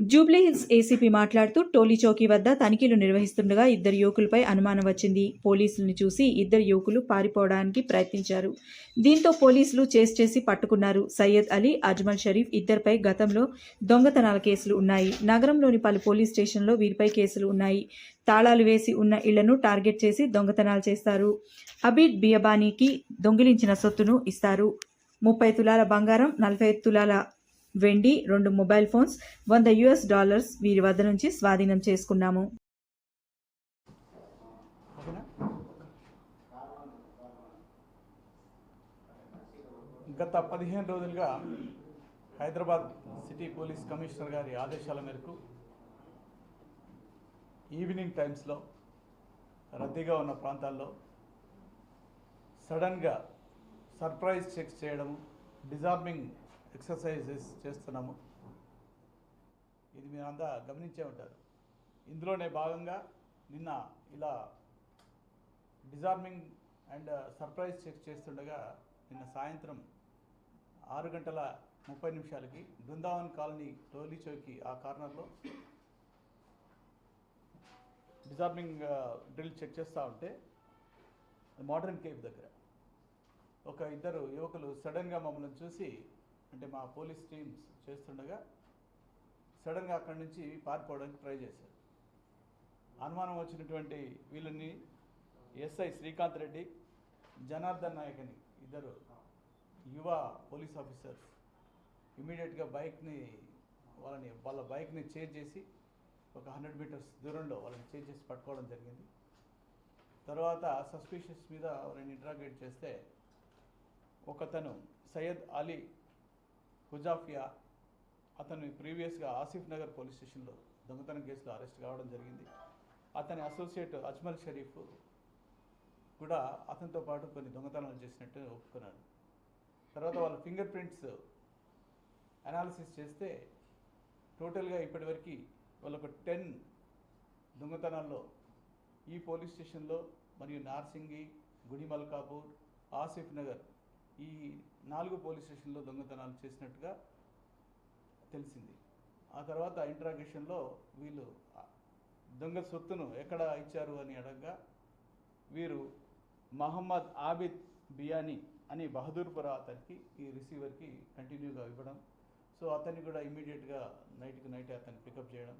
Jubilee Hills ACP మాట్లాడుతూ టోలీ చౌకీ వద్ద తనిఖీలు నిర్వహిస్తుండగా ఇద్దరు యువకులపై అనుమానం వచ్చింది. పోలీసుల్ని చూసి ఇద్దరు యువకులు పారిపోవడానికి ప్రయత్నించారు. దీంతో పోలీసులు చేసి చేసి పట్టుకున్నారు. సయ్యద్ అలీ అజ్మల్ షరీఫ్ ఇద్దరిపై గతంలో దొంగతనాల కేసులు ఉన్నాయి. నగరంలోని పలు పోలీస్ స్టేషన్లో వీరిపై కేసులు ఉన్నాయి. తాళాలు వేసి ఉన్న ఇళ్ళను టార్గెట్ చేసి దొంగతనాలు చేస్తారు. అబీద్ బియబానీకి దొంగిలించిన సొత్తును ఇస్తారు. ముప్పై తులాల బంగారం నలభై తులాల వెండి రెండు మొబైల్ ఫోన్స్ వంద యుఎస్ డాలర్స్ వీరి వద్ద నుంచి స్వాధీనం చేసుకున్నాము. ఓకేనా గత పదిహేను రోజులుగా హైదరాబాద్ సిటీ పోలీస్ కమిషనర్ గారి ఆదేశాల మేరకు ఈవినింగ్ టైమ్స్లో రద్దీగా ఉన్న ప్రాంతాల్లో సడన్గా సర్ప్రైజ్ చెక్స్ చేయడము డిజార్మింగ్ ఎక్సర్సైజెస్ చేస్తున్నాము. ఇది మీరు అంతా గమనించే ఉంటారు. ఇందులోనే భాగంగా నిన్న ఇలా డిజార్మింగ్ అండ్ సర్ప్రైజ్ చెక్ చేస్తుండగా నిన్న సాయంత్రం ఆరు గంటల ముప్పై నిమిషాలకి బృందావన్ కాలనీ టోలీ చౌకి ఆ కార్నర్లో డిజార్మింగ్ డ్రిల్ చెక్ చేస్తూ ఉంటే మోడర్న్ కేవ్ దగ్గర. ఒక ఇద్దరు యువకులు సడన్గా మమ్మల్ని చూసి అంటే మా పోలీస్ టీమ్స్ చేస్తుండగా సడన్గా అక్కడి నుంచి పారిపోవడానికి ట్రై చేశారు. అనుమానం వచ్చినటువంటి వీళ్ళని ఎస్ఐ శ్రీకాంత్ రెడ్డి జనార్దన్ నాయక్ అని ఇద్దరు యువ పోలీస్ ఆఫీసర్స్ ఇమీడియట్గా బైక్ని వాళ్ళని వాళ్ళ బైక్ని చేంజ్ చేసి ఒక హండ్రెడ్ మీటర్స్ దూరంలో వాళ్ళని చేంజ్ చేసి పట్టుకోవడం జరిగింది. తర్వాత సస్పీషియస్ మీద వాళ్ళని ఇంటరాగేట్ చేస్తే ఒకతను సయ్యద్ అలీ హుజాఫియా అతను ప్రీవియస్గా ఆసిఫ్ నగర్ పోలీస్ స్టేషన్లో దొంగతనం కేసులో అరెస్ట్ కావడం జరిగింది. అతని అసోసియేట్ అజ్మల్ షరీఫ్ కూడా అతనితో పాటు కొన్ని దొంగతనాలు చేసినట్టు ఒప్పుకున్నాడు తర్వాత వాళ్ళ ఫింగర్ ప్రింట్స్ అనాలిసిస్ చేస్తే టోటల్గా ఇప్పటివరకు వాళ్ళొక టెన్ దొంగతనాల్లో ఈ పోలీస్ స్టేషన్లో మరియు నార్సింగి గుడిమల్కాపూర్ ఆసిఫ్ నగర్ ఈ నాలుగు పోలీస్ స్టేషన్లో దొంగతనాలు చేసినట్టుగా తెలిసింది. ఆ తర్వాత ఇంట్రాగేషన్లో వీళ్ళు దొంగ సొత్తును ఎక్కడ ఇచ్చారు అని అడగగా వీరు మహమ్మద్ ఆబిద్ బియానీ అని బహదూర్పుర అతనికి ఈ రిసీవర్కి కంటిన్యూగా ఇవ్వడం. సో అతన్ని కూడా ఇమీడియట్గా నైట్కి నైట్ అతన్ని పికప్ చేయడం.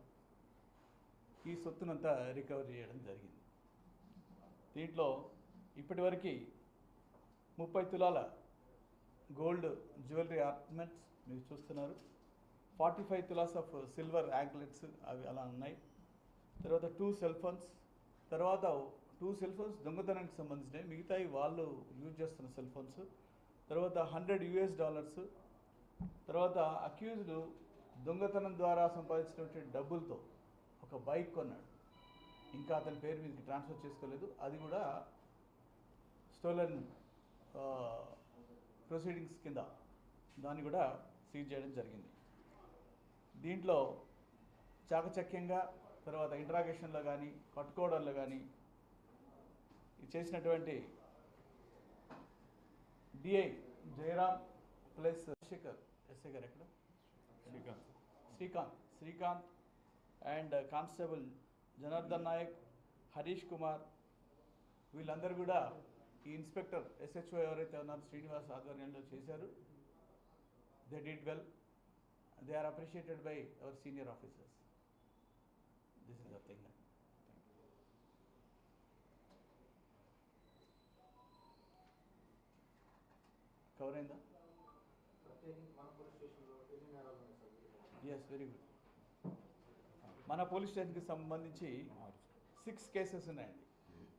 ఈ సొత్తునంతా రికవర్ చేయడం జరిగింది. దీంట్లో ఇప్పటివరకు ముప్పై తులాల గోల్డ్ జ్యువెలరీ ఆర్నమెంట్స్ మీరు చూస్తున్నారు. Forty five tolas of silver anklets అవి అలా ఉన్నాయి. తర్వాత టూ సెల్ ఫోన్స్. తర్వాత టూ సెల్ ఫోన్స్ దొంగతనానికి సంబంధించినవి. మిగతాయి వాళ్ళు యూజ్ చేస్తున్న సెల్ ఫోన్స్. తర్వాత హండ్రెడ్ యూఎస్ డాలర్స్. తర్వాత అక్యూజ్డ్ దొంగతనం ద్వారా సంపాదించినటువంటి డబ్బులతో ఒక బైక్ కొన్నాడు. ఇంకా అతని పేరు మీదకి ట్రాన్స్ఫర్ చేసుకోలేదు. అది కూడా స్టోలన్ ప్రొసీడింగ్స్ కింద దాన్ని కూడా సీజ్ చేయడం జరిగింది. దీంట్లో చాకచక్యంగా తర్వాత ఇంట్రాగేషన్లో కానీ పట్టుకోవడంలో కానీ చేసినటువంటి DI Jayaram plus Sekhar SI గారు ఎక్కడ? శ్రీకాంత్. శ్రీకాంత్. శ్రీకాంత్ అండ్ కానిస్టేబుల్ జనార్దన్ నాయక్ హరీష్ కుమార్ వీళ్ళందరూ కూడా ఈ ఇన్స్పెక్టర్ ఎస్హెచ్ఓ ఎవరైతే ఉన్నారో శ్రీనివాస్ ఆధ్వర్యంలో చేశారు. They did well they are appreciated by our senior officers this is the thing cover అయిందా? ఎస్ వెరీ గుడ్ మన పోలీస్ స్టేషన్కి సంబంధించి సిక్స్ కేసెస్ ఉన్నాయండి.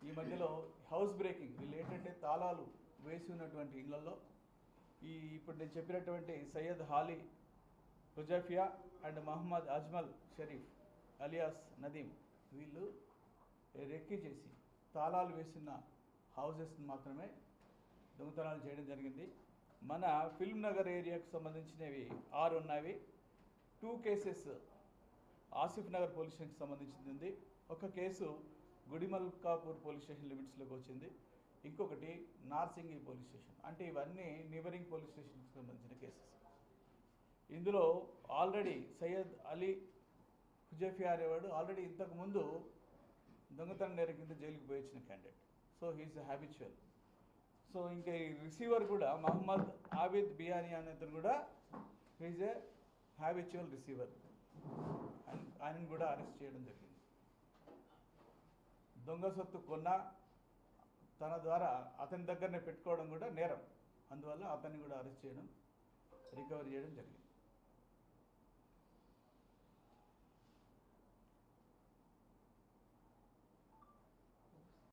ఈ మధ్యలో హౌస్ బ్రేకింగ్ రిలేటెడ్ తాళాలు వేసి ఉన్నటువంటి ఇళ్ళలో ఈ ఇప్పుడు నేను చెప్పినటువంటి సయ్యద్ హాలీ హుజాఫియా అండ్ మహమ్మద్ అజ్మల్ షరీఫ్ అలియాస్ నదీం వీళ్ళు రెక్కి చేసి తాళాలు వేసిన హౌజెస్ని మాత్రమే దొంగతనాలు చేయడం జరిగింది. మన ఫిల్మ్ నగర్ ఏరియాకు సంబంధించినవి ఆరు ఉన్నవి. Two cases Asif Nagar police స్టేషన్కి సంబంధించింది. ఒక కేసు గుడిమల్కాపూర్ పోలీస్ స్టేషన్ లిమిట్స్లోకి వచ్చింది. ఇంకొకటి నార్సింగి పోలీస్ స్టేషన్. అంటే ఇవన్నీ నివరింగ్ పోలీస్ స్టేషన్కి సంబంధించిన కేసెస్. ఇందులో ఆల్రెడీ సయ్యద్ అలీ హుజైఫియా అనేవాడు ఆల్రెడీ ఇంతకు ముందు దొంగతనం నేరం కింద జైలుకి పోయి వచ్చిన candidate so he is habitual so ఇంకా ఈ రిసీవర్ కూడా మహమ్మద్ ఆబిద్ బియానీ అనేతను కూడా హీజ్ ఏ హ్యాబిచువల్ రిసీవర్ ఆయనను కూడా అరెస్ట్ చేయడం జరిగింది. దొంగ సొత్తు కొన్నా తన ద్వారా అతని దగ్గరనే పెట్టుకోవడం కూడా నేరం. అందువల్ల అతన్ని కూడా అరెస్ట్ చేయడం రికవరీ చేయడం జరిగింది.